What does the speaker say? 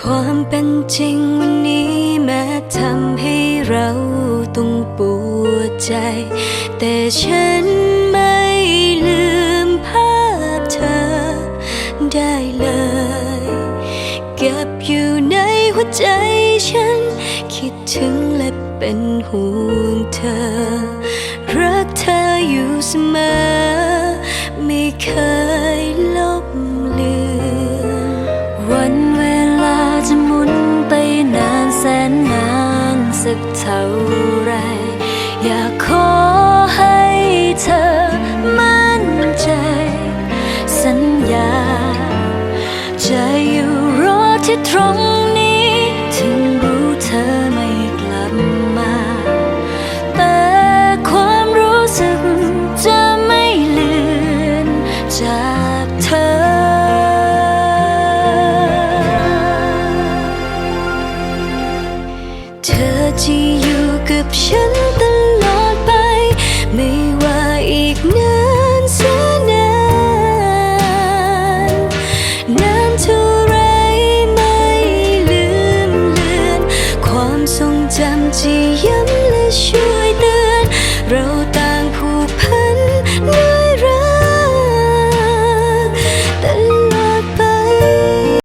ความเป็นจริงวันนี้แม้ทำให้เราต้องปวดใจ แต่ฉันไม่ลืมภาพเธอได้เลย เก็บอยู่ในหัวใจฉัน คิดถึงและเป็นห่วงเธอ รักเธออยู่เสมอ กเท่าไร อยากขอให้เธอมั่นใจ สัญญา จะอยู่รอที่ตรงับฉันตลอดไป ไม่ว่าอีกนานแสนนานนานเท่าไรไม่ลืมเลือน ความทรงจำที่ย้ำและช่วยเตือน เราต่างผูกพัน